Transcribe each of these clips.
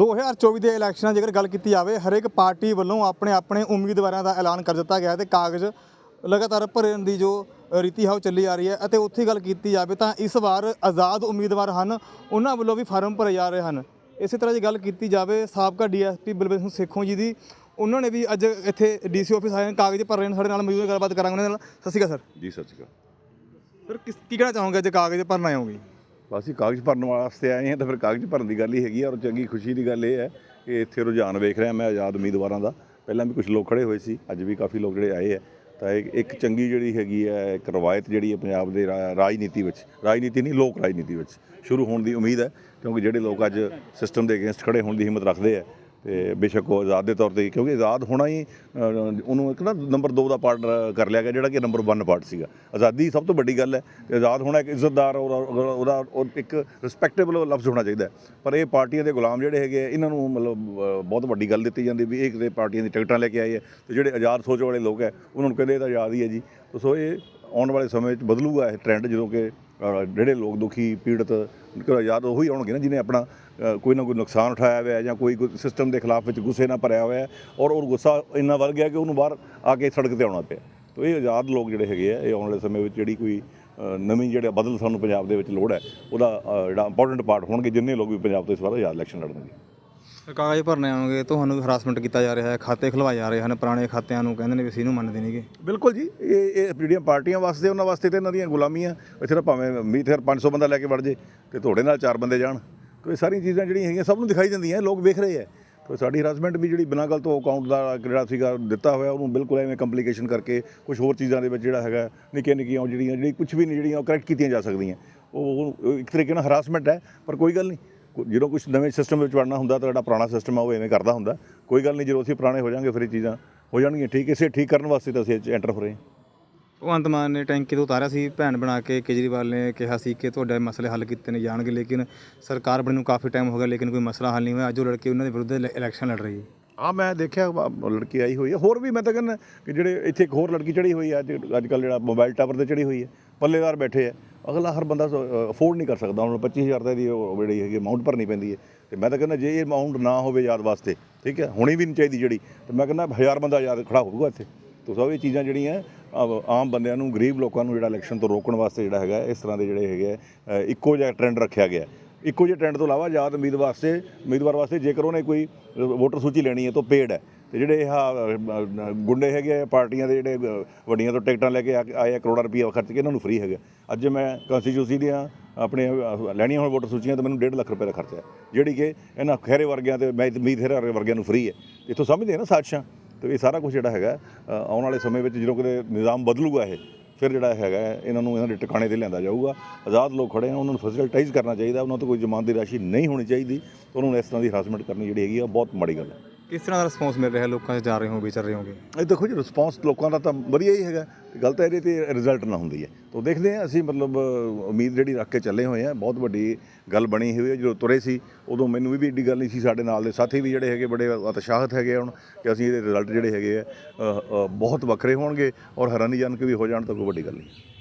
2024 ਦੇ ਇਲੈਕਸ਼ਨਾਂ ਜੇਕਰ ਗੱਲ ਕੀਤੀ ਜਾਵੇ ਹਰੇਕ ਪਾਰਟੀ ਵੱਲੋਂ ਆਪਣੇ ਆਪਣੇ ਉਮੀਦਵਾਰਾਂ ਦਾ ਐਲਾਨ ਕਰ ਦਿੱਤਾ ਗਿਆ ਤੇ ਕਾਗਜ਼ ਲਗਾਤਾਰ ਭਰਨ ਦੀ ਜੋ ਰੀਤੀ ਹੈ ਉਹ ਚੱਲੀ ਆ ਰਹੀ ਹੈ ਅਤੇ ਉੱਥੇ ਗੱਲ ਕੀਤੀ ਜਾਵੇ ਤਾਂ ਇਸ ਵਾਰ ਆਜ਼ਾਦ ਉਮੀਦਵਾਰ ਹਨ ਉਹਨਾਂ ਵੱਲੋਂ ਵੀ ਫਾਰਮ ਭਰੇ ਜਾ ਰਹੇ ਹਨ। ਇਸੇ ਤਰ੍ਹਾਂ ਜੇ ਗੱਲ ਕੀਤੀ ਜਾਵੇ ਸਾਬਕਾ ਡੀਐਸਪੀ ਬਲਵਿੰਦਰ ਸਿੰਘ ਸੇਖੋਂ ਜੀ ਦੀ ਉਹਨਾਂ ਨੇ ਵੀ ਅੱਜ ਇੱਥੇ ਡੀਸੀ ਆਫਿਸ ਆਏ ਨੇ ਕਾਗਜ਼ ਭਰ ਰਹੇ ਨੇ ਸਾਡੇ ਨਾਲ ਮੌਜੂਦ ਗੱਲਬਾਤ ਕਰਾਂਗੇ ਉਹਨਾਂ ਨਾਲ। ਸਤਿ ਸ਼੍ਰੀ ਅਕਾਲ ਸਰ। ਜੀ ਸਤਿ ਸ਼੍ਰੀ ਅਕਾਲ। ਸਰ ਕਿਸ ਕੀ ਕਹਿਣਾ ਚਾਹੋਗੇ ਅੱਜ ਕਾਗਜ਼ ਭਰਨ ਆਏ ਹੋਗੇ? ਅਸੀਂ ਕਾਗਜ਼ ਭਰਨ ਵਾਸਤੇ ਆਏ ਹਾਂ ਤਾਂ ਫਿਰ ਕਾਗਜ਼ ਭਰਨ ਦੀ ਗੱਲ ਹੀ ਹੈਗੀ ਆ ਔਰ ਚੰਗੀ ਖੁਸ਼ੀ ਦੀ ਗੱਲ ਇਹ ਹੈ ਕਿ ਇੱਥੇ ਰੁਝਾਨ ਵੇਖ ਰਿਹਾ ਮੈਂ ਆਜ਼ਾਦ ਉਮੀਦਵਾਰਾਂ ਦਾ। ਪਹਿਲਾਂ ਵੀ ਕੁਝ ਲੋਕ ਖੜੇ ਹੋਏ ਸੀ, ਅੱਜ ਵੀ ਕਾਫੀ ਲੋਕ ਜਿਹੜੇ ਆਏ ਹੈ ਤਾਂ ਇੱਕ ਇੱਕ ਚੰਗੀ ਜਿਹੜੀ ਹੈਗੀ ਹੈ ਇੱਕ ਰਵਾਇਤ ਜਿਹੜੀ ਹੈ ਪੰਜਾਬ ਦੇ ਰਾ- ਰਾਜਨੀਤੀ ਵਿੱਚ, ਰਾਜਨੀਤੀ ਨਹੀਂ, ਲੋਕ ਰਾਜਨੀਤੀ ਵਿੱਚ ਸ਼ੁਰੂ ਹੋਣ ਦੀ ਉਮੀਦ ਹੈ ਕਿਉਂਕਿ ਜਿਹੜੇ ਲੋਕ ਅੱਜ ਸਿਸਟਮ ਦੇ ਅਗੇਂਸਟ ਖੜੇ ਹੋਣ ਦੀ ਹਿੰਮਤ ਰੱਖਦੇ ਆ ਤੇ ਬੇਸ਼ੱਕ ਉਹ ਆਜ਼ਾਦ ਦੇ ਤੌਰ ਤੇ ਕਿਉਂਕਿ ਆਜ਼ਾਦ ਹੋਣਾ ਹੀ ਉਹਨੂੰ ਇੱਕ ਨਾ ਨੰਬਰ 2 ਦਾ ਪਾਰਟ ਕਰ ਲਿਆ ਗਿਆ ਜਿਹੜਾ ਕਿ ਨੰਬਰ 1 ਪਾਰਟ ਸੀਗਾ। ਆਜ਼ਾਦੀ ਸਭ ਤੋਂ ਵੱਡੀ ਗੱਲ ਹੈ। ਤੇ ਆਜ਼ਾਦ ਹੋਣਾ ਇੱਕ ਇੱਜ਼ਤਦਾਰ ਉਹਦਾ ਉਹਦਾ- ਉਹਦਾ ਇੱਕ ਰਿਸਪੈਕਟੇਬਲ ਲਫ਼ਜ਼ ਹੋਣਾ ਚਾਹੀਦਾ ਪਰ ਇਹ ਪਾਰਟੀਆਂ ਦੇ ਗੁਲਾਮ ਜਿਹੜੇ ਹੈਗੇ ਆ, ਇਹਨਾਂ ਨੂੰ ਮਤਲਬ ਬਹੁਤ ਵੱਡੀ ਗੱਲ ਦਿੱਤੀ ਜਾਂਦੀ ਵੀ ਇਹ ਕਿਤੇ ਪਾਰਟੀਆਂ ਦੀ ਟਿਕਟਾਂ ਲੈ ਕੇ ਆਏ ਹੈ ਤੇ ਜਿਹੜੇ ਆਜ਼ਾਦ ਸੋਚ ਵਾਲੇ ਲੋਕ ਹੈ ਉਹਨਾਂ ਨੂੰ ਕਹਿੰਦੇ ਇਹ ਤਾਂ ਆਜ਼ਾਦ ਹੀ ਹੈ ਜੀ। ਸੋ ਇਹ ਆਉਣ ਵਾਲੇ ਸਮੇਂ ਵਿੱਚ ਬਦਲੂਗਾ ਇਹ ਟ੍ਰੈਂਡ ਜਦੋਂ ਕਿ ਜਿਹੜੇ ਲੋਕ ਦੁਖੀ, ਪੀੜਤ ਕਿ ਆਜ਼ਾਦ ਉਹੀ ਆਉਣਗੇ ਨਾ, ਜਿਹਨੇ ਆਪਣਾ ਕੋਈ ਨਾ ਕੋਈ ਨੁਕਸਾਨ ਉਠਾਇਆ ਹੋਇਆ ਜਾਂ ਕੋਈ ਸਿਸਟਮ ਦੇ ਖਿਲਾਫ ਵਿੱਚ ਗੁੱਸੇ ਨਾਲ ਭਰਿਆ ਹੋਇਆ ਔਰ ਉਹ ਗੁੱਸਾ ਇੰਨਾ ਵੱਧ ਗਿਆ ਕਿ ਉਹਨੂੰ ਬਾਹਰ ਆ ਕੇ ਸੜਕ ਤੇ ਆਉਣਾ ਪਿਆ। ਤੋ ਇਹ ਆਜ਼ਾਦ ਲੋਕ ਜਿਹੜੇ ਹੈਗੇ ਆ, ਇਹ ਆਉਣ ਵਾਲੇ ਸਮੇਂ ਵਿੱਚ ਜਿਹੜੀ ਕੋਈ ਨਵੀਂ ਜਿਹੜਾ ਬਦਲ ਸਾਨੂੰ ਪੰਜਾਬ ਦੇ ਵਿੱਚ ਲੋੜ ਹੈ, ਉਹਦਾ ਜਿਹੜਾ ਇੰਪੋਰਟੈਂਟ ਪਾਰਟ ਹੋਣਗੇ, ਜਿੰਨੇ ਲੋਕ ਵੀ ਪੰਜਾਬ ਤੋਂ ਇਸ ਵਾਰ ਆਜ਼ਾਦ ਇਲੈਕਸ਼ਨ ਲੜਨਗੇ। ਕਾਗਜ਼ ਭਰਨੇ ਆਉਣਗੇ, ਤੁਹਾਨੂੰ ਹਰਾਸਮੈਂਟ ਕੀਤਾ ਜਾ ਰਿਹਾ ਹੈ, ਖਾਤੇ ਖੁਲਵਾਏ ਜਾ ਰਹੇ ਹਨ, ਪੁਰਾਣੇ ਖਾਤਿਆਂ ਨੂੰ ਕਹਿੰਦੇ ਨੇ ਵੀ ਅਸੀਂ ਨੂੰ ਮੰਨਦੇ ਨਹੀਂਗੇ। ਬਿਲਕੁਲ ਜੀ, ਇਹ ਇਹ ਜਿਹੜੀਆਂ ਪਾਰਟੀਆਂ ਵਾਸਤੇ ਉਹਨਾਂ ਵਾਸਤੇ ਤੇ ਇਹਨਾਂ ਦੀਆਂ ਗੁਲਾਮੀਆਂ, ਇੱਥੇ ਤਾਂ ਭਾਵੇਂ ਮੀਤ ਫਿਰ 500 ਬੰਦਾ ਲੈ ਕੇ ਵੜ ਜੇ ਤੇ ਤੁਹਾਡੇ ਨਾਲ ਚਾਰ ਬੰਦੇ ਜਾਣ। ਤੋ ਇਹ ਸਾਰੀਆਂ ਚੀਜ਼ਾਂ ਜਿਹੜੀਆਂ ਹੈਗੀਆਂ ਸਭ ਨੂੰ ਦਿਖਾਈ ਦਿੰਦੀਆਂ ਲੋਕ ਵੇਖ ਰਹੇ ਹੈ। ਤੋ ਸਾਡੀ ਹਰਾਸਮੈਂਟ ਵੀ ਜਿਹੜੀ ਬਿਨਾਂ ਗੱਲ ਤੋਂ ਅਕਾਊਂਟ ਦਾ ਜਿਹੜਾ ਸੀਗਾ, ਦਿੱਤਾ ਹੋਇਆ, ਉਹਨੂੰ ਬਿਲਕੁਲ ਐਵੇਂ ਕੰਪਲਿਕੇਸ਼ਨ ਕਰਕੇ ਕੁਝ ਹੋਰ ਚੀਜ਼ਾਂ ਦੇ ਵਿੱਚ ਜਿਹੜਾ ਹੈਗਾ ਨਿੱਕੀਆਂ ਨਿੱਕੀਆਂ ਉਹ ਜਿਹੜੀਆਂ ਜਿਹੜੀ ਕੁਝ ਵੀ ਨਹੀਂ, ਜਿਹੜੀਆਂ ਉਹ ਕਰੈਕਟ ਕੀਤੀਆਂ ਜਾ ਸਕਦੀਆਂ। ਉਹ ਉਹ ਇੱਕ ਤਰੀਕੇ ਨਾਲ ਹਰਾਸਮੈਂਟ ਹੈ, ਪਰ ਕੋਈ ਗੱਲ ਨਹੀਂ। ਜਦੋਂ ਕੁਝ ਨਵੇਂ ਸਿਸਟਮ ਵਿੱਚ ਵੜਨਾ ਹੁੰਦਾ ਤਾਂ ਜਿਹੜਾ ਪੁਰਾਣਾ ਸਿਸਟਮ ਆ, ਉਹ ਐਵੇਂ ਕਰਦਾ ਹੁੰਦਾ। ਕੋਈ ਗੱਲ ਨਹੀਂ, ਜਦੋਂ ਅਸੀਂ ਪੁਰਾਣੇ ਹੋ ਜਾਾਂਗੇ ਫਿਰ ਇਹ ਚੀਜ਼ਾਂ ਹੋ ਜਾਣਗੀਆਂ। ਠੀਕ, ਇਸੇ ਠੀਕ ਕਰਨ ਵਾਸਤੇ ਤਾਂ ਅਸੀਂ ਐਂਟਰ ਹੋ ਰਹੇ ਹਾਂ। ਭਗਵੰਤ ਮਾਨ ਨੇ ਟੈਂਕੀ ਤੋਂ ਉਤਾਰਿਆ ਸੀ, ਭੈਣ ਬਣਾ ਕੇ, ਕੇਜਰੀਵਾਲ ਨੇ ਕਿਹਾ ਸੀ ਕਿ ਤੁਹਾਡੇ ਮਸਲੇ ਹੱਲ ਕੀਤੇ ਨੇ ਜਾਣਗੇ, ਲੇਕਿਨ ਸਰਕਾਰ ਬਣੀ ਨੂੰ ਕਾਫੀ ਟਾਈਮ ਹੋ ਗਿਆ, ਲੇਕਿਨ ਕੋਈ ਮਸਲਾ ਹੱਲ ਨਹੀਂ ਹੋਇਆ। ਅੱਜ ਉਹ ਲੜਕੇ ਉਹਨਾਂ ਦੇ ਵਿਰੁੱਧ ਇਲੈ- ਇਲੈਕਸ਼ਨ ਲੜ ਰਹੀ ਹੈ। ਆ ਮੈਂ ਦੇਖਿਆ ਵਾ- ਲੜਕੀ ਆਈ ਹੋਈ ਹੈ ਹੋਰ ਵੀ ਮੈਂ ਤਾਂ ਕਹਿੰਦਾ ਕਿ ਜਿਹੜੇ ਇੱਥੇ ਇੱਕ ਹੋਰ ਲੜਕੀ ਚੜੀ ਹੋਈ ਹੈ ਅੱਜ ਅੱਜ ਕੱਲ ਜਿਹੜਾ ਮੋਬਾਈਲ ਟਾਵਰ ਤੇ ਚੜੀ ਹੋਈ ਹੈ ਪੱਲੇਦਾਰ ਬੈਠੇ ਆ। ਅਗਲਾ ਹਰ ਬੰਦਾ ਅਫੋਰਡ ਨਹੀਂ ਕਰ ਸਕਦਾ। ਹੁਣ 25000 ਦਾ ਦੀ ਉਹ ਜਿਹੜੀ ਹੈਗੀ ਅਮਾਉਂਟ ਭਰਨੀ ਪੈਂਦੀ ਹੈ ਤੇ ਮੈਂ ਤਾਂ ਕਹਿੰਦਾ ਜੇ ਇਹ ਅਮਾਉਂਟ ਨਾ ਹੋਵੇ ਯਾਦ ਵਾਸਤੇ ਠੀਕ ਹੈ ਹੋਣੀ ਵੀ ਨਹੀਂ ਚਾਹੀਦੀ ਜਿਹੜੀ ਤੇ ਮੈਂ ਕਹਿੰਦਾ ਹਜ਼ਾਰ ਬੰਦਾ ਯਾਦ ਖੜਾ ਹੋਊਗਾ ਇੱਥੇ। ਤੋ ਸਭ ਇਹ ਚੀਜ਼ਾਂ ਜਿਹੜੀਆਂ ਅਹ, ਆਮ ਬੰਦਿਆਂ ਨੂੰ ਗਰੀਬ ਲੋਕਾਂ ਨੂੰ ਜਿਹੜਾ ਇਲੈਕਸ਼ਨ ਤੋਂ ਰੋਕਣ ਵਾਸਤੇ ਜਿਹੜਾ ਹੈਗਾ ਇਸ ਤਰ੍ਹਾਂ ਦੇ ਜਿਹੜੇ ਹੈਗੇ ਆ, ਅਹ, ਇੱਕੋ ਜਿਹਾ ਟ੍ਰੈਂਡ ਰੱਖਿਆ ਗਿਆ। ਇੱਕੋ ਜਿਹੇ ਟ੍ਰੈਂਡ ਤੋਂ ਇਲਾਵਾ ਆਜ਼ਾਦ ਉਮੀਦ ਵਾਸਤੇ, ਉਮੀਦਵਾਰ ਵਾਸਤੇ ਜੇਕਰ ਉਹਨੇ ਕੋਈ ਵੋਟਰ ਸੂਚੀ ਲੈਣੀ ਹੈ ਤਾਂ ਪੇਡ ਹੈ। ਤੇ ਜਿਹੜੇ ਇਹ ਗੁੰਡੇ ਹੈਗੇ ਆ, ਪਾਰਟੀਆਂ ਦੇ ਜਿਹੜੇ ਵੱਡੀਆਂ ਤੋਂ ਟਿਕਟਾਂ ਲੈ ਕੇ ਆ- ਆਏ ਆ, ਕਰੋੜਾਂ ਰੁਪਈਆ ਖਰਚ ਕੇ ਇਹਨਾਂ ਨੂੰ ਫ੍ਰੀ ਹੈਗਾ। ਅੱਜ ਮੈਂ ਕੰਸਟੀਚੂਸੀ ਦੀਆਂ ਆਪਣੇ ਲੈਣੀਆਂ ਹੋਣ ਵੋਟਰ ਸੂਚੀਆਂ ਤਾਂ ਮੈਨੂੰ 1.5 ਲੱਖ ਰੁਪਏ ਦਾ ਖਰਚਾ ਹੈ ਜਿਹੜੀ ਕਿ ਇਹਨਾਂ ਖੈਰੇ ਵਰਗਿਆਂ ਤੇ, ਮੈਂ ਮੀਤ ਖੈਰੇ ਵਰਗਿਆਂ ਨੂੰ ਫ੍ਰੀ ਹੈ। ਇੱਥੋਂ ਸਮਝਦੇ ਆ ਨਾ ਸਾਜ਼ਿਸ਼ਾਂ। ਤੇ ਇਹ ਸਾਰਾ ਕੁਝ ਜਿਹੜਾ ਹੈਗਾ ਆਉਣ ਵਾਲੇ ਸਮੇਂ ਵਿੱਚ ਜਦੋਂ ਕਿਤੇ ਨਿਜ਼ਾਮ ਬਦਲੂਗਾ ਇਹ ਫਿਰ ਜਿਹੜਾ ਹੈਗਾ ਇਹਨਾਂ ਨੂੰ ਇਹਨਾਂ ਦੇ ਟਿਕਾਣੇ ਤੇ ਲਿਆਂਦਾ ਜਾਊਗਾ। ਆਜ਼ਾਦ ਲੋਕ ਖੜੇ ਆ, ਉਹਨਾਂ ਨੂੰ ਫੈਸਿਲਿਟਾਈਜ਼ ਕਰਨਾ ਚਾਹੀਦਾ, ਉਹਨਾਂ ਤੋਂ ਕੋਈ ਜ਼ਮਾਨਤ ਦੀ ਰਾਸ਼ੀ ਨਹੀਂ ਹੋਣੀ ਚਾਹੀਦੀ। ਤੇ ਉਹਨਾਂ ਨੂੰ ਇਸ ਤਰ੍ਹਾਂ ਦੀ ਹਰਾਸਮੈਂਟ ਕਰਨੀ ਜਿਹੜੀ ਹੈਗੀ ਆ, ਬਹੁਤ ਮਾੜੀ ਗੱਲ ਹੈ। ਕਿਸ ਤਰ੍ਹਾਂ ਦਾ ਰਿਸਪੌਂਸ ਮਿਲ ਰਿਹਾ ਲੋਕਾਂ 'ਚ ਜਾ ਰਹੇ ਹੋ, ਵਿਚਰ ਰਹੇ ਹੋਗੇ? ਇਹ ਦੇਖੋ ਜੀ ਰਿਸਪੌਂਸ ਲੋਕਾਂ ਦਾ ਤਾਂ ਵਧੀਆ ਹੀ ਹੈਗਾ। ਗਲਤ ਗੱਲ ਇਹਦੇ ਤੇ ਰਿਜ਼ਲਟ ਨਾ ਹੁੰਦੀ ਹੈ। ਤਾਂ ਦੇਖਦੇ ਹਾਂ, ਅਸੀਂ ਮਤਲਬ ਉਮੀਦ ਜਿਹੜੀ ਰੱਖ ਕੇ ਚੱਲੇ ਹੋਏ ਆ ਬਹੁਤ ਵੱਡੀ ਗੱਲ ਬਣੀ ਹੋਈ ਹੈ। ਜਦੋਂ ਤੁਰੇ ਸੀ, ਉਦੋਂ ਮੈਨੂੰ ਵੀ ਏਡੀ ਗੱਲ ਨਹੀਂ ਸੀ ਸਾਡੇ ਨਾਲ ਦੇ ਸਾਥੀ ਵੀ ਜਿਹੜੇ ਹੈਗੇ, ਬੜੇ ਉਤਸ਼ਾਹਿਤ ਹੈਗੇ ਹੁਣ ਕਿ ਅਸੀਂ ਇਹਦੇ ਰਿਜ਼ਲਟ ਜਿਹੜੇ ਹੈਗੇ ਆ ਬਹੁਤ ਵੱਖਰੇ ਹੋਣਗੇ ਔਰ ਹੈਰਾਨੀਜਨਕ ਵੀ ਹੋ ਜਾਣ ਤਾਂ ਕੋਈ ਵੱਡੀ ਗੱਲ ਨਹੀਂ।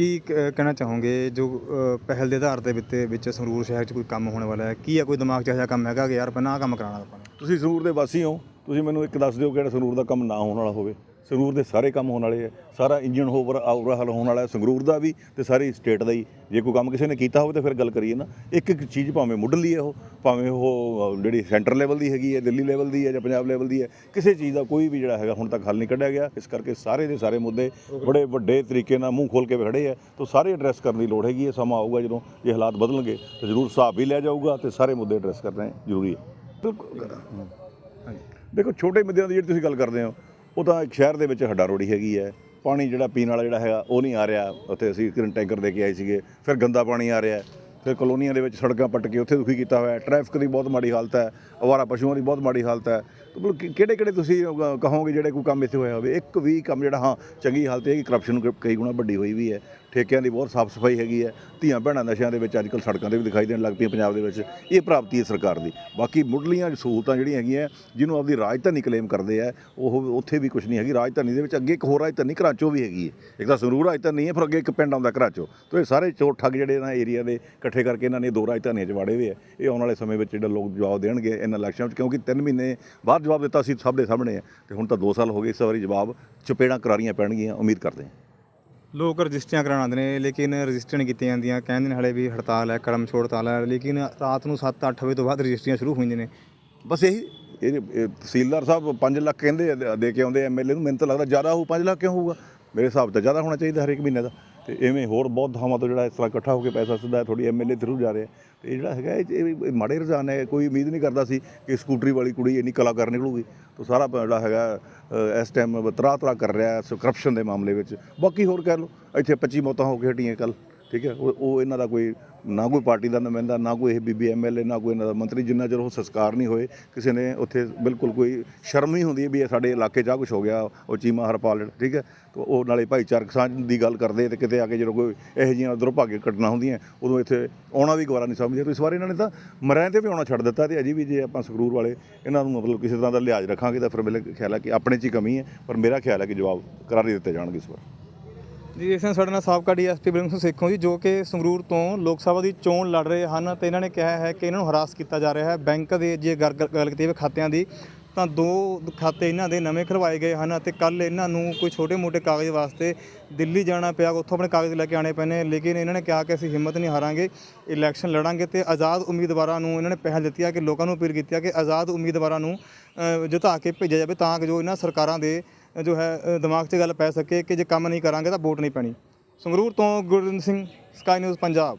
ਕੀ ਕ- ਕਹਿਣਾ ਚਾਹੋਗੇ? ਜੋ ਅ, ਪਹਿਲ ਦੇ ਆਧਾਰ ਦੇ ਵਿੱਚ ਵਿੱਚ ਸੰਗਰੂਰ ਸ਼ਹਿਰ 'ਚ ਕੋਈ ਕੰਮ ਹੋਣ ਵਾਲਾ ਹੈ? ਕੀ ਹੈ ਕੋਈ ਦਿਮਾਗ 'ਚ ਇਹੋ ਜਿਹਾ ਕੰਮ ਹੈਗਾ ਕਿ ਯਾਰ ਪਹਿਲਾਂ ਆਹ ਕੰਮ ਕਰਾਉਣਾ ਆਪਾਂ ਨੇ? ਤੁਸੀਂ ਸੰਗਰੂਰ ਦੇ ਵਾਸੀ ਹੋ। ਤੁਸੀਂ ਮੈਨੂੰ ਇੱਕ ਦੱਸ ਦਿਓ ਕਿਹੜਾ ਸੰਗਰੂਰ ਦਾ ਕੰਮ ਨਾ ਹੋਣ ਵਾਲਾ ਹੋਵੇ। ਸੰਗਰੂਰ ਦੇ ਸਾਰੇ ਕੰਮ ਹੋਣ ਵਾਲੇ ਆ। ਸਾਰਾ ਇੰਜਨ ਹੋਵਰ ਆਵਰਹਾਲ ਹੋਣ ਵਾਲਾ ਸੰਗਰੂਰ ਦਾ ਵੀ ਤੇ ਸਾਰੀ ਸਟੇਟ ਦਾ ਹੀ। ਜੇ ਕੋਈ ਕੰਮ ਕਿਸੇ ਨੇ ਕੀਤਾ ਹੋਵੇ ਤਾਂ ਫਿਰ ਗੱਲ ਕਰੀਏ ਨਾ। ਇੱਕ ਇੱਕ ਚੀਜ਼ ਭਾਵੇਂ ਮੁੱਢਲੀ ਹੈ ਉਹ ਭਾਵੇਂ ਉਹ ਜਿਹੜੀ ਸੈਂਟਰ ਲੈਵਲ ਦੀ ਹੈਗੀ ਹੈ ਦਿੱਲੀ ਲੈਵਲ ਦੀ ਹੈ ਜਾਂ ਪੰਜਾਬ ਲੈਵਲ ਦੀ ਹੈ ਕਿਸੇ ਚੀਜ਼ ਦਾ ਕੋਈ ਵੀ ਜਿਹੜਾ ਹੈਗਾ ਹੁਣ ਤੱਕ ਹੱਲ ਨਹੀਂ ਕੱਢਿਆ ਗਿਆ। ਇਸ ਕਰਕੇ ਸਾਰੇ ਦੇ ਸਾਰੇ ਮੁੱਦੇ ਬੜੇ ਵੱਡੇ ਤਰੀਕੇ ਨਾਲ ਮੂੰਹ ਖੋਲ ਕੇ ਖੜੇ ਆ। ਤਾਂ ਸਾਰੇ ਐਡਰੈਸ ਕਰਨ ਦੀ ਲੋੜ ਹੈਗੀ ਹੈ। ਸਮਾਂ ਆਊਗਾ ਜਦੋਂ ਇਹ ਹਾਲਾਤ ਬਦਲਣਗੇ ਤਾਂ ਜ਼ਰੂਰ ਹਿਸਾਬ ਵੀ ਲਿਆ ਜਾਊਗਾ ਤੇ ਸਾਰੇ ਮੁੱਦੇ ਐਡਰੈਸ ਕਰਨੇ ਜ਼ਰੂਰੀ ਹੈ। ਬਿਲਕੁਲ। ਦੇਖੋ ਛੋਟੇ ਮੁੱਦਿਆਂ ਦੀ ਜਿਹੜੀ ਤੁਸੀਂ ਗੱਲ ਕਰਦੇ ਹੋ ਉਹ ਤਾਂ ਇੱਕ ਸ਼ਹਿਰ ਦੇ ਵਿੱਚ ਹੱਡਾ ਰੋੜੀ ਹੈਗੀ ਹੈ। ਪਾਣੀ ਜਿਹੜਾ ਪੀਣ ਵਾਲਾ ਜਿਹੜਾ ਹੈਗਾ, ਉਹ ਨਹੀਂ ਆ ਰਿਹਾ। ਉੱਥੇ ਅਸੀਂ ਕਿਰਨ ਟੈਂਕਰ ਦੇ ਕੇ ਆਏ ਸੀਗੇ, ਫਿਰ ਗੰਦਾ ਪਾਣੀ ਆ ਰਿਹਾ ਫਿਰ ਕਲੋਨੀਆਂ ਦੇ ਵਿੱਚ ਸੜਕਾਂ ਪੱਟ ਕੇ ਉੱਥੇ ਦੁਖੀ ਕੀਤਾ ਹੋਇਆ ਟ੍ਰੈਫਿਕ ਦੀ ਬਹੁਤ ਮਾੜੀ ਹਾਲਤ ਹੈ, ਅਵਾਰਾ ਪਸ਼ੂਆਂ ਦੀ ਬਹੁਤ ਮਾੜੀ ਹਾਲਤ ਹੈ। ਮਤਲਬ ਕਿਹੜੇ ਕਿਹੜੇ ਤੁਸੀਂ ਕਹੋਗੇ ਜਿਹੜੇ ਕੋਈ ਕੰਮ ਇੱਥੇ ਹੋਇਆ ਹੋਵੇ? ਇੱਕ ਵੀ ਕੰਮ ਜਿਹੜਾ, ਹਾਂ, ਚੰਗੀ ਹਾਲਤ ਹੈ ਕਿ ਕਰਪਸ਼ਨ ਕਈ ਗੁਣਾ ਵੱਡੀ ਹੋਈ ਵੀ ਹੈ। ਠੇਕਿਆਂ ਦੀ ਬਹੁਤ ਸਾਫ਼ ਸਫ਼ਾਈ ਹੈਗੀ ਹੈ, ਧੀਆਂ ਭੈਣਾਂ ਨਸ਼ਿਆਂ ਦੇ ਵਿੱਚ ਅੱਜ ਕੱਲ੍ਹ ਸੜਕਾਂ ਤੇ ਵੀ ਦਿਖਾਈ ਦੇਣ ਲੱਗ ਪਈਆਂ ਪੰਜਾਬ ਦੇ ਵਿੱਚ, ਇਹ ਪ੍ਰਾਪਤੀ ਹੈ ਸਰਕਾਰ ਦੀ। ਬਾਕੀ ਮੁੱਢਲੀਆਂ ਸਹੂਲਤਾਂ ਜਿਹੜੀਆਂ ਹੈਗੀਆਂ, ਜਿਹਨੂੰ ਆਪਦੀ ਰਾਜਧਾਨੀ ਕਲੇਮ ਕਰਦੇ ਆ, ਉਹ ਉੱਥੇ ਵੀ ਕੁਝ ਨਹੀਂ ਹੈਗੀ, ਰਾਜਧਾਨੀ ਦੇ ਵਿੱਚ ਅੱਗੇ ਇੱਕ ਹੋਰ ਰਾਜਧਾਨੀ ਘਰਾਂਚੋ ਵੀ ਹੈਗੀ ਹੈ। ਇੱਕ ਤਾਂ ਸੰਗਰੂਰ ਰਾਜਧਾਨੀ ਹੈ, ਫਿਰ ਅੱਗੇ ਇੱਕ ਪਿੰਡ ਆਉਂਦਾ ਘਰਾਂਚੋ। ਤੋਂ ਇਹ ਸਾਰੇ ਚੋਰ ਠੱਗ ਜਿਹੜੇ ਨਾ ਏਰੀਆ ਦੇ ਇਕੱਠੇ ਕਰਕੇ ਇਹਨਾਂ ਨੇ ਦੋ ਰਾਜਧਾਨੀਆਂ 'ਚ ਵਾੜੇ ਹੋਏ ਆ। ਇਹ ਆਉਣ ਵਾਲੇ ਸਮੇਂ ਵਿੱਚ ਜਿਹੜਾ ਲੋਕ ਜਵਾਬ ਦੇਣਗੇ ਇਹਨਾਂ ਇਲੈਕਸ਼ਨਾਂ 'ਚ, ਕਿਉਂਕਿ 3 ਮਹੀਨੇ ਬਾਅਦ ਜਵਾਬ ਦਿੱਤਾ ਸੀ ਸਭ ਦੇ ਸਾਹਮਣੇ ਹੈ ਤੇ ਹੁਣ ਤਾਂ 2 ਸਾਲ ਹੋ ਗਏ, ਇਸ ਵਾਰੀ ਜਵਾਬ ਚਪੇੜਾਂ ਕਰਾਰੀਆਂ ਪੈਣਗੀਆਂ, ਉਮੀਦ ਕਰਦੇ ਹਾਂ। ਲੋਕ ਰਜਿਸਟਰੀਆਂ ਕਰਾਉਣ ਆਉਂਦੇ ਨੇ ਲੇਕਿਨ ਰਜਿਸਟਰ ਨਹੀਂ ਕੀਤੀਆਂ ਜਾਂਦੀਆਂ। ਕਹਿੰਦੇ ਨੇ ਹਲੇ ਵੀ ਹੜਤਾਲ ਹੈ ਕਰਮ ਛੋੜ ਹੜਤਾਲ ਹੈ ਲੇਕਿਨ ਰਾਤ ਨੂੰ 7-8 ਵਜੇ ਤੋਂ ਬਾਅਦ ਰਜਿਸਟਰੀਆਂ ਸ਼ੁਰੂ ਹੋਈਆਂ ਨੇ। ਬਸ ਇਹੀ ਇਹ ਇਹ ਤਹਿਸੀਲਦਾਰ ਸਾਹਿਬ 5 ਲੱਖ ਕਹਿੰਦੇ ਆ, ਦੇ ਕੇ ਆਉਂਦੇ ਐਮਐਲਏ ਨੂੰ ਮੈਨੂੰ ਤਾਂ ਲੱਗਦਾ ਜ਼ਿਆਦਾ ਹੋਊ 5 ਲੱਖ ਕਿਉਂ ਹੋਊਗਾ? ਮੇਰੇ ਹਿਸਾਬ ਤਾਂ ਜ਼ਿਆਦਾ ਹੋਣਾ ਚਾਹੀਦਾ ਹਰੇਕ ਮਹੀਨੇ ਦਾ। ਤੇ ਐਵੇਂ ਹੋਰ ਬਹੁਤ ਥਾਵਾਂ ਤੋਂ ਜਿਹੜਾ ਇਸ ਤਰ੍ਹਾਂ ਇਕੱਠਾ ਹੋ ਕੇ ਪੈਸਾ ਸਿੱਧਾ ਥੋੜੀ ਐਮਐਲਏ ਥਰੂ ਜਾ ਰਿਹਾ ਤੇ ਇਹ ਜਿਹੜਾ ਹੈਗਾ ਇਹ ਮਾੜੇ ਰੁਝਾਨ ਹੈ। ਕੋਈ ਉਮੀਦ ਨਹੀਂ ਕਰਦਾ ਸੀ ਕਿ ਸਕੂਟਰੀ ਵਾਲੀ ਕੁੜੀ ਇੰਨੀ ਕਲਾਕਾਰ ਨਿਕਲੂਗੀ। ਤਾਂ ਸਾਰਾ ਜਿਹੜਾ ਹੈਗਾ ਇਸ ਟਾਈਮ ਤਰਾ ਤਰਾ ਕਰ ਰਿਹਾ ਕਰਪਸ਼ਨ ਦੇ ਮਾਮਲੇ ਵਿੱਚ। ਬਾਕੀ ਹੋਰ ਕਹਿ ਲਓ, ਇੱਥੇ 25 ਮੌਤਾਂ ਹੋ ਕੇ ਹਟੀਆਂ ਕੱਲ ਠੀਕ ਹੈ, ਉਹ ਉਹ ਇਹਨਾਂ ਦਾ ਕੋਈ ਨਾ ਕੋਈ ਪਾਰਟੀ ਦਾ ਨੁਮਾਇੰਦਾ, ਨਾ ਕੋਈ ਇਹ ਬੀਬੀ ਐਮਐਲਏ ਨਾ ਕੋਈ ਇਹਨਾਂ ਦਾ ਮੰਤਰੀ, ਜਿੰਨਾ ਚਿਰ ਉਹ ਸੰਸਕਾਰ ਨਹੀਂ ਹੋਏ, ਕਿਸੇ ਨੇ ਉੱਥੇ ਬਿਲਕੁਲ ਕੋਈ ਸ਼ਰਮ ਨਹੀਂ ਹੁੰਦੀ ਵੀ ਇਹ ਸਾਡੇ ਇਲਾਕੇ 'ਚ ਆ ਕੁਝ ਹੋ ਗਿਆ, ਉਹ ਚੀਮਾ ਹਰਪਾਲ, ਠੀਕ ਹੈ, ਤੇ ਉਹ ਨਾਲੇ ਭਾਈਚਾਰਕ ਸਾਂਝ ਦੀ ਗੱਲ ਕਰਦੇ ਤੇ ਕਿਤੇ ਆ ਕੇ ਜਦੋਂ ਕੋਈ ਇਹੋ ਜਿਹੀਆਂ ਦੁਰਭਾਗੇ ਘਟਨਾ ਹੁੰਦੀਆਂ, ਉਦੋਂ ਇੱਥੇ ਆਉਣਾ ਵੀ ਗਵਾਰਾ ਨਹੀਂ ਸਮਝਦੇ। ਤੇ ਇਸ ਵਾਰ ਇਹਨਾਂ ਨੇ ਤਾਂ ਮਰਿਆਂ ਤੇ ਵੀ ਆਉਣਾ ਛੱਡ ਦਿੱਤਾ ਤੇ ਅਜੇ ਵੀ ਜੇ ਆਪਾਂ ਸੰਗਰੂਰ ਵਾਲੇ ਇਹਨਾਂ ਨੂੰ ਮਤਲਬ ਕਿਸੇ ਤਰ੍ਹਾਂ ਦਾ ਲਿਹਾਜ਼ ਰੱਖਾਂਗੇ ਤਾਂ ਫਿਰ ਮੇਰੇ ਖਿਆਲ ਹੈ ਕਿ ਆਪਣੇ 'ਚ ਹੀ ਕਮੀ ਹੈ, ਪਰ ਮੇਰਾ ਖਿਆਲ ਹੈ ਕਿ ਜਵਾਬ ਕਰਾਰੀ ਦਿੱਤੇ ਜਾਣਗੇ ਇਸ ਵਾਰ। ਜੀ ਇਸ ਨਾਲ ਸਾਡੇ ਨਾਲ ਸਾਬਕਾ ਡੀਐਸਪੀ ਸਿੰਘ ਸੇਖੋਂ ਜੀ ਜੋ ਕਿ ਸੰਗਰੂਰ ਤੋਂ ਲੋਕ ਸਭਾ ਦੀ ਚੋਣ ਲੜ ਰਹੇ ਹਨ ਤੇ ਇਹਨਾਂ ਨੇ ਕਿਹਾ ਹੈ ਕਿ ਇਹਨਾਂ ਨੂੰ ਹਰਾਸ ਕੀਤਾ ਜਾ ਰਿਹਾ ਹੈ। ਬੈਂਕ ਦੇ ਜੇ ਗੱਲ ਗੱਲ ਕੀਤੀ ਜਾਵੇ ਖਾਤਿਆਂ ਦੀ ਤਾਂ ਦੋ ਖਾਤੇ ਇਹਨਾਂ ਦੇ ਨਵੇਂ ਖਲਵਾਏ ਗਏ ਹਨ ਅਤੇ ਕੱਲ ਇਹਨਾਂ ਨੂੰ ਕੋਈ ਛੋਟੇ-ਮੋਟੇ ਕਾਗਜ਼ ਵਾਸਤੇ ਦਿੱਲੀ ਜਾਣਾ ਪਿਆ ਉੱਥੋਂ ਆਪਣੇ ਕਾਗਜ਼ ਲੈ ਕੇ ਆਣੇ ਪਏ ਨੇ ਲੇਕਿਨ ਇਹਨਾਂ ਨੇ ਕਿਹਾ ਕਿ ਅਸੀਂ ਹਿੰਮਤ ਨਹੀਂ ਹਾਰਾਂਗੇ ਇਲੈਕਸ਼ਨ ਲੜਾਂਗੇ ਤੇ ਆਜ਼ਾਦ ਉਮੀਦਵਾਰਾਂ ਨੂੰ ਇਹਨਾਂ ਨੇ ਪਹਿਲ ਦਿੱਤੀ ਹੈ ਕਿ ਲੋਕਾਂ ਨੂੰ ਅਪੀਲ ਕੀਤੀ ਹੈ ਕਿ ਆਜ਼ਾਦ ਉਮੀਦਵਾਰਾਂ ਨੂੰ ਅ, ਜਿਤਾ ਕੇ ਭੇਜਿਆ ਜਾਵੇ ਤਾਂ ਕਿ ਜੋ ਇਹਨਾਂ ਸਰਕਾਰਾਂ ਦੇ ਜੋ ਹੈ ਦਿਮਾਗ 'ਚ ਗੱਲ ਪੈ ਸਕੇ ਕਿ ਜੇ ਕੰਮ ਨਹੀਂ ਕਰਾਂਗੇ ਤਾਂ ਵੋਟ ਨਹੀਂ ਪੈਣੀ। ਸੰਗਰੂਰ ਤੋਂ ਗੁਰਜਿੰਦਰ ਸਿੰਘ ਸਕਾਈ ਨਿਊਜ਼ ਪੰਜਾਬ।